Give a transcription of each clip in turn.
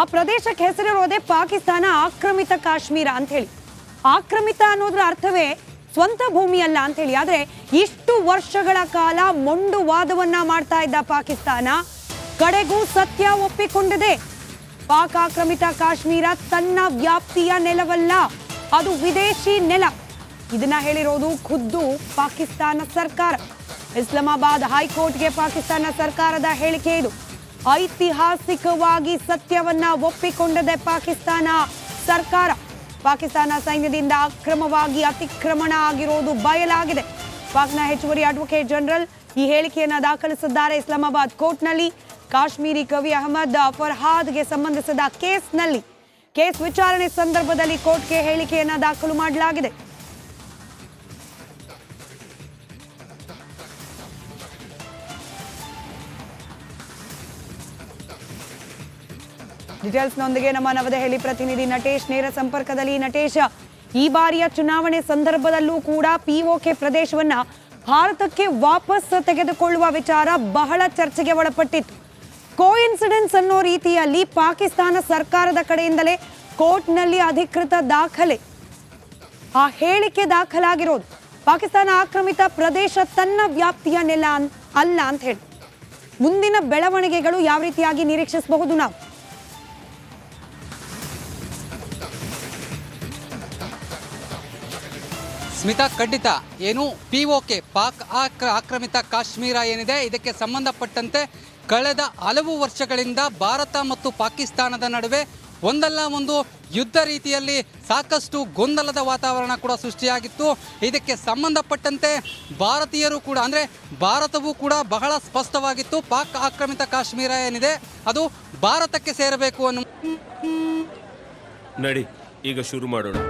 ಆ ಪ್ರದೇಶಕ್ಕೆ ಹೆಸರಿರೋದೇ ಪಾಕಿಸ್ತಾನ ಆಕ್ರಮಿತ ಕಾಶ್ಮೀರ ಅಂತ ಹೇಳಿ ಆಕ್ರಮಿತ ಅನ್ನೋದ್ರ ಅರ್ಥವೇ ಸ್ವಂತ ಭೂಮಿ ಅಲ್ಲ ಅಂತ ಹೇಳಿ ಆದ್ರೆ ಇಷ್ಟು ವರ್ಷಗಳ ಕಾಲ ಮೊಂಡು ವಾದವನ್ನ ಮಾಡ್ತಾ ಇದ್ದ ಪಾಕಿಸ್ತಾನ ಕಡೆಗೂ ಸತ್ಯ ಒಪ್ಪಿಕೊಂಡಿದೆ. ಪಾಕ್ ಆಕ್ರಮಿತ ಕಾಶ್ಮೀರ ತನ್ನ ವ್ಯಾಪ್ತಿಯ ನೆಲವಲ್ಲ, ಅದು ವಿದೇಶಿ ನೆಲ. ಇದನ್ನ ಹೇಳಿರೋದು ಖುದ್ದು ಪಾಕಿಸ್ತಾನ ಸರ್ಕಾರ. ಇಸ್ಲಾಮಾಬಾದ್ ಹೈಕೋರ್ಟ್ಗೆ ಪಾಕಿಸ್ತಾನ ಸರ್ಕಾರದ ಹೇಳಿಕೆ ಇದು. ಐತಿಹಾಸಿಕವಾಗಿ ಸತ್ಯವನ್ನ ಒಪ್ಪಿಕೊಂಡದೆ ಪಾಕಿಸ್ತಾನ ಸರ್ಕಾರ. ಪಾಕಿಸ್ತಾನ ಸೈನ್ಯದಿಂದ ಅಕ್ರಮವಾಗಿ ಅತಿಕ್ರಮಣ ಆಗಿರೋದು ಬಯಲಾಗಿದೆ. ಪಾಕ್ನ ಹೆಚ್ಚುವರಿ ಅಡ್ವೊಕೇಟ್ ಜನರಲ್ ಈ ಹೇಳಿಕೆಯನ್ನು ದಾಖಲಿಸಿದ್ದಾರೆ ಇಸ್ಲಾಮಾಬಾದ್ ಕೋರ್ಟ್ನಲ್ಲಿ. ಕಾಶ್ಮೀರಿ ಕವಿ ಅಹಮದ್ ಫರ್ಹಾದ್ಗೆ ಸಂಬಂಧಿಸಿದ ಕೇಸ್ನಲ್ಲಿ. ಕೇಸ್ ವಿಚಾರಣೆ ಸಂದರ್ಭದಲ್ಲಿ ಕೋರ್ಟ್ಗೆ ಹೇಳಿಕೆಯನ್ನು ದಾಖಲು ಮಾಡಲಾಗಿದೆ. ಡೀಟೇಲ್ಸ್ನೊಂದಿಗೆ ನಮ್ಮ ನವದೆಹಲಿ ಪ್ರತಿನಿಧಿ ನಟೇಶ್ ನೇರ ಸಂಪರ್ಕದಲ್ಲಿ ನಟೇಶ್. ಈ ಬಾರಿಯ ಚುನಾವಣೆ ಸಂದರ್ಭದಲ್ಲೂ ಕೂಡ ಪಿಒಕೆ ಪ್ರದೇಶವನ್ನ ಭಾರತಕ್ಕೆ ವಾಪಸ್ ತೆಗೆದುಕೊಳ್ಳುವ ವಿಚಾರ ಬಹಳ ಚರ್ಚೆಗೆ ಒಳಪಟ್ಟಿತ್ತು. ಕೋಇನ್ಸಿಡೆನ್ಸ್ ಅನ್ನೋ ರೀತಿಯಲ್ಲಿ ಪಾಕಿಸ್ತಾನ ಸರ್ಕಾರದ ಕಡೆಯಿಂದಲೇ ಕೋರ್ಟ್ನಲ್ಲಿ ಅಧಿಕೃತ ದಾಖಲೆ. ಆ ಹೇಳಿಕೆ ದಾಖಲಾಗಿರೋದು. ಪಾಕಿಸ್ತಾನ ಆಕ್ರಮಿತ ಪ್ರದೇಶ ತನ್ನ ವ್ಯಾಪ್ತಿಯ ನೆಲ ಅಲ್ಲ ಅಂತ ಹೇಳಿ. ಮುಂದಿನ ಬೆಳವಣಿಗೆಗಳು ಯಾವ ರೀತಿಯಾಗಿ ನಿರೀಕ್ಷಿಸಬಹುದು ನಾವು? ಸ್ಮಿತಾ, ಖಂಡಿತ. ಏನು? ಪಿ ಓಕೆ ಪಾಕ್ ಆಕ್ರ ಆಕ್ರಮಿತ ಕಾಶ್ಮೀರ ಏನಿದೆ? ಇದಕ್ಕೆ ಸಂಬಂಧಪಟ್ಟಂತೆ ಕಳೆದ ಹಲವು ವರ್ಷಗಳಿಂದ ಭಾರತ ಮತ್ತು ಪಾಕಿಸ್ತಾನದ ನಡುವೆ ಒಂದಲ್ಲ ಒಂದು ಯುದ್ಧ ರೀತಿಯಲ್ಲಿ ಸಾಕಷ್ಟು ಗೊಂದಲದ ವಾತಾವರಣ ಕೂಡ ಸೃಷ್ಟಿಯಾಗಿತ್ತು. ಇದಕ್ಕೆ ಸಂಬಂಧಪಟ್ಟಂತೆ ಭಾರತೀಯರು ಕೂಡ, ಅಂದರೆ ಭಾರತವು ಕೂಡ ಬಹಳ ಸ್ಪಷ್ಟವಾಗಿತ್ತು. ಪಾಕ್ ಆಕ್ರಮಿತ ಕಾಶ್ಮೀರ ಏನಿದೆ, ಅದು ಭಾರತಕ್ಕೆ ಸೇರಬೇಕು ಅನ್ನೋ ನಡಿ, ಈಗ ಶುರು ಮಾಡೋಣ.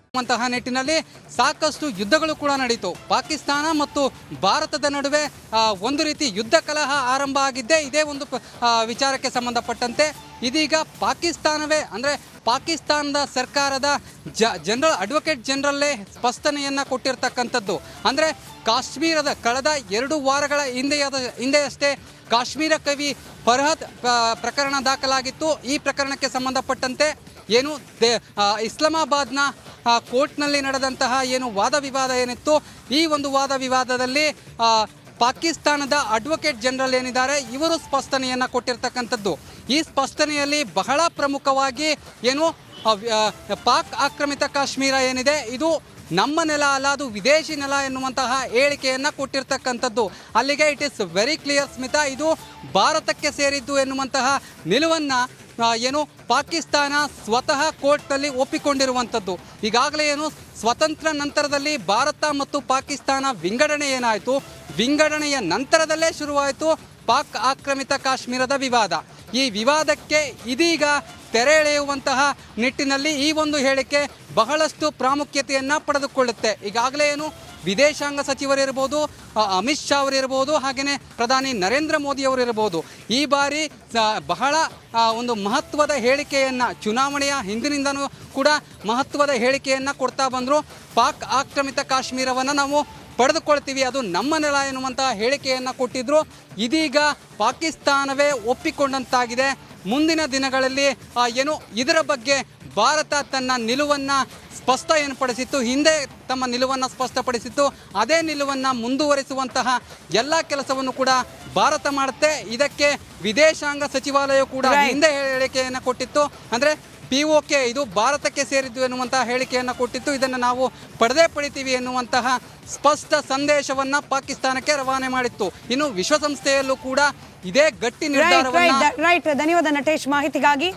ಅಂತಹ ನಿಟ್ಟಿನಲ್ಲಿ ಸಾಕಷ್ಟು ಯುದ್ಧಗಳು ಕೂಡ ನಡೆಯಿತು ಪಾಕಿಸ್ತಾನ ಮತ್ತು ಭಾರತದ ನಡುವೆ ಒಂದು ರೀತಿ ಯುದ್ಧ ಕಲಹ ಆರಂಭ ಆಗಿದ್ದೆ ಇದೇ ಒಂದು ವಿಚಾರಕ್ಕೆ ಸಂಬಂಧಪಟ್ಟಂತೆ. ಇದೀಗ ಪಾಕಿಸ್ತಾನವೇ, ಅಂದರೆ ಪಾಕಿಸ್ತಾನದ ಸರ್ಕಾರದ ಜ, ಜನರಲ್ ಅಡ್ವೊಕೇಟ್ ಜನರಲ್ಲೇ ಸ್ಪಷ್ಟನೆಯನ್ನು ಕೊಟ್ಟಿರ್ತಕ್ಕಂಥದ್ದು. ಅಂದರೆ ಕಾಶ್ಮೀರದ ಕಳೆದ ಎರಡು ವಾರಗಳ ಹಿಂದೆಯಾದ, ಹಿಂದೆಯಷ್ಟೇ ಕಾಶ್ಮೀರ ಕವಿ ಫರ್ಹದ್ ಪ್ರಕರಣ ದಾಖಲಾಗಿತ್ತು. ಈ ಪ್ರಕರಣಕ್ಕೆ ಸಂಬಂಧಪಟ್ಟಂತೆ ಏನು ದೇ ಇಸ್ಲಾಮಾಬಾದ್ನ ಕೋರ್ಟ್ನಲ್ಲಿ ನಡೆದಂತಹ ಏನು ವಾದ ವಿವಾದ ಏನಿತ್ತು, ಈ ಒಂದು ವಾದ ವಿವಾದದಲ್ಲಿ ಪಾಕಿಸ್ತಾನದ ಅಡ್ವೊಕೇಟ್ ಜನರಲ್ ಏನಿದ್ದಾರೆ, ಇವರು ಸ್ಪಷ್ಟನೆಯನ್ನು ಕೊಟ್ಟಿರ್ತಕ್ಕಂಥದ್ದು. ಈ ಸ್ಪಷ್ಟನೆಯಲ್ಲಿ ಬಹಳ ಪ್ರಮುಖವಾಗಿ ಏನು ಪಾಕ್ ಆಕ್ರಮಿತ ಕಾಶ್ಮೀರ ಏನಿದೆ, ಇದು ನಮ್ಮ ನೆಲ ಅಲ್ಲ, ಅದು ವಿದೇಶಿ ನೆಲ ಎನ್ನುವಂತಹ ಹೇಳಿಕೆಯನ್ನು ಕೊಟ್ಟಿರ್ತಕ್ಕಂಥದ್ದು. ಅಲ್ಲಿಗೆ it is very clear Smita, ಇದು ಭಾರತಕ್ಕೆ ಸೇರಿದ್ದು ಎನ್ನುವಂತಹ ನಿಲುವನ್ನು ಏನು ಪಾಕಿಸ್ತಾನ ಸ್ವತಃ ಕೋರ್ಟ್ನಲ್ಲಿ ಒಪ್ಪಿಕೊಂಡಿರುವಂಥದ್ದು. ಈಗಾಗಲೇ ಏನು ಸ್ವತಂತ್ರ ನಂತರದಲ್ಲಿ ಭಾರತ ಮತ್ತು ಪಾಕಿಸ್ತಾನ ವಿಂಗಡಣೆ ಏನಾಯಿತು ವಿಂಗಡಣೆಯ ನಂತರದಲ್ಲೇ ಶುರುವಾಯಿತು ಪಾಕ್ ಆಕ್ರಮಿತ ಕಾಶ್ಮೀರದ ವಿವಾದ. ಈ ವಿವಾದಕ್ಕೆ ಇದೀಗ ತೆರೆ ಎಳೆಯುವಂತಹ ನಿಟ್ಟಿನಲ್ಲಿ ಈ ಒಂದು ಹೇಳಿಕೆ ಬಹಳಷ್ಟು ಪ್ರಾಮುಖ್ಯತೆಯನ್ನು ಪಡೆದುಕೊಳ್ಳುತ್ತೆ. ಈಗಾಗಲೇ ಏನು ವಿದೇಶಾಂಗ ಸಚಿವರಿರ್ಬೋದು ಅಮಿತ್ ಶಾ ಅವರಿರ್ಬೋದು ಹಾಗೆಯೇ ಪ್ರಧಾನಿ ನರೇಂದ್ರ ಮೋದಿ ಅವರಿರ್ಬೋದು. ಈ ಬಾರಿ ಬಹಳ ಒಂದು ಮಹತ್ವದ ಹೇಳಿಕೆಯನ್ನು ಚುನಾವಣೆಯ ಹಿಂದಿನಿಂದನೂ ಕೂಡ ಮಹತ್ವದ ಹೇಳಿಕೆಯನ್ನು ಕೊಡ್ತಾ ಬಂದರು. ಪಾಕ್ ಆಕ್ರಮಿತ ಕಾಶ್ಮೀರವನ್ನು ನಾವು ಪಡೆದುಕೊಳ್ತೀವಿ, ಅದು ನಮ್ಮ ನೆಲ ಎನ್ನುವಂತಹ ಹೇಳಿಕೆಯನ್ನು ಕೊಟ್ಟಿದ್ರು. ಇದೀಗ ಪಾಕಿಸ್ತಾನವೇ ಒಪ್ಪಿಕೊಂಡಂತಾಗಿದೆ. ಮುಂದಿನ ದಿನಗಳಲ್ಲಿ ಏನು, ಇದರ ಬಗ್ಗೆ ಭಾರತ ತನ್ನ ನಿಲುವನ್ನು ಸ್ಪಷ್ಟ ಏನ್ಪಡಿಸಿತ್ತು ಹಿಂದೆ ತಮ್ಮ ನಿಲುವನ್ನು ಸ್ಪಷ್ಟಪಡಿಸಿತ್ತು ಅದೇ ನಿಲುವನ್ನು ಮುಂದುವರಿಸುವಂತಹ ಎಲ್ಲ ಕೆಲಸವನ್ನು ಕೂಡ ಭಾರತ ಮಾಡುತ್ತೆ. ಇದಕ್ಕೆ ವಿದೇಶಾಂಗ ಸಚಿವಾಲಯ ಕೂಡ ಹಿಂದೆ ಹೇಳಿಕೆಯನ್ನು ಕೊಟ್ಟಿತ್ತು. ಅಂದರೆ ಪಿ ಕೆ ಇದು ಭಾರತಕ್ಕೆ ಸೇರಿದ್ದು ಎನ್ನುವಂತಹ ಹೇಳಿಕೆಯನ್ನು ಕೊಟ್ಟಿತ್ತು. ಇದನ್ನು ನಾವು ಪಡೆದೇ ಪಡಿತೀವಿ ಎನ್ನುವಂತಹ ಸ್ಪಷ್ಟ ಸಂದೇಶವನ್ನ ಪಾಕಿಸ್ತಾನಕ್ಕೆ ರವಾನೆ ಮಾಡಿತ್ತು. ಇನ್ನು ವಿಶ್ವಸಂಸ್ಥೆಯಲ್ಲೂ ಕೂಡ ಇದೇ ಗಟ್ಟಿ ನಿರ್ಧಾರವನ್ನ ರೈಟ್ ಧನ್ಯವಾದ ನಟೇಶ್ ಮಾಹಿತಿಗಾಗಿ.